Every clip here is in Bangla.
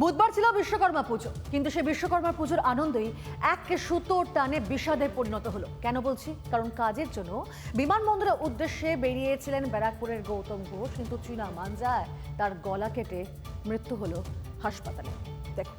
বুধবার ছিল বিশ্বকর্মা পুজো, কিন্তু সেই বিশ্বকর্মা পুজোর আনন্দই এক সুতোর টানে বিষাদে পরিণত হলো। কেন বলছি? কারণ কাজের জন্য বিমানবন্দরের উদ্দেশ্যে বেরিয়েছিলেন ব্যারাকপুরের গৌতম ঘোষ, কিন্তু চীনা মাঞ্জায় তার গলা কেটে মৃত্যু হলো হাসপাতালে। দেখো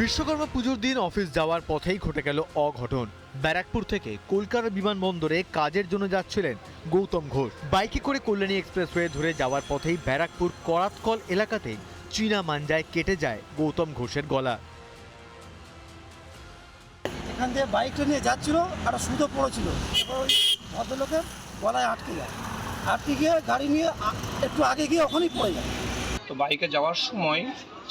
বিশ্বকর্মা পুজোর দিন অফিস যাওয়ার পথেই ঘটে গেল অঘটন। ব্যারাকপুর থেকে কলকাতা বিমানবন্দরে কাজের জন্য যাচ্ছিলেন গৌতম ঘোষ। বাইকে করে কল্যাণী এক্সপ্রেসওয়ে ধরে যাওয়ার পথেই ব্যারাকপুর করাতকল এলাকাতে চীনা মাঞ্জায় কেটে যায় গৌতম ঘোষের গলা। এখান থেকে বাইকটা নিয়ে যাচ্ছিল আর সুতো পড়েছিল। ওই ভদ্রলোকের গলায় আটকে যায়। আটকে গিয়ে গাড়ি নিয়ে একটু আগে গিয়ে ওখানেই পড়ে যায়। তো বাইকে যাওয়ার সময়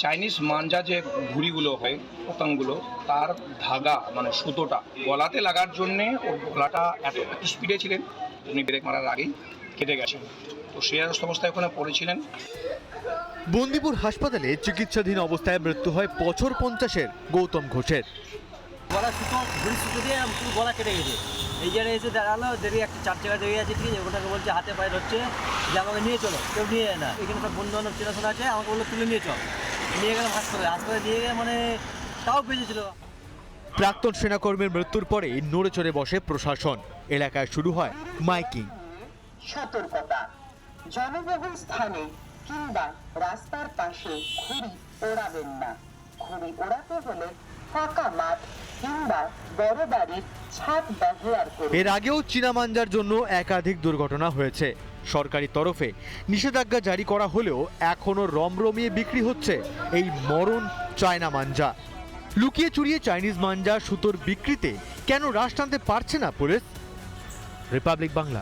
চাইনিজ মাঞ্জা যে ঘুড়িগুলো হয় পতঙ্গগুলো তার ধাগা মানে সুতোটা গলাতে লাগার জন্যে ওর গলাটা এত স্পিডে ছিলেন উনি ব্রেক মারার আগেই কেটে গেছেন। তো সে অবস্থায় ওখানে পড়েছিলেন। বন্দিপুর হাসপাতালে চিকিৎসাধীন অবস্থায় মৃত্যু হয় বছর পঞ্চাশের গৌতম ঘোষের। গলা সুতো ঘুড়ি সুতো দিয়ে পুরো গলা কেটে গেছে। এই জায়গায় এসে দাঁড়াল দেখি একটা চার জায়গায় দাঁড়িয়ে আছে ঠিক আছে ওটাকে বলছে হাতে পায়ে ধরছে যে আমাকে নিয়ে চলো কেউ নিয়ে যায় না। এখানে সব বন্ধু বান্ধব চেনাশোনা আছে আমাকে বলল তুলে নিয়ে চল। নিয়ে গেলাম হাসপাতালে হাসপাতালে নিয়ে গিয়ে মানে তাও বেঁচেছিল। প্রাক্তন সেনাকর্মীর মৃত্যুর পরে নড়ে চড়ে বসে প্রশাসন। এলাকায় শুরু হয় মাইকিং। সতর্কতা। জনবহুল স্থানে কিংবা রাস্তার পাশে ঘুড়ি ওড়াবেন না। ঘুড়ি ওড়াতে হলে ফাঁকা মাঠ কিংবা বড় বাড়ির ছাদ ব্যবহার এর আগেও চীনা মাঞ্জার জন্য একাধিক দুর্ঘটনা হয়েছে। সরকারি তরফে নিষেধাজ্ঞা জারি করা হলেও এখনও রমরমিয়ে বিক্রি হচ্ছে এই মরণ চায়না মাঞ্জা। লুকিয়ে চুরিয়ে চাইনিজ মাঞ্জা সুতোর বিক্রিতে কেন রাশ টানতে পারছে না পুলিশ? রিপাবলিক বাংলা।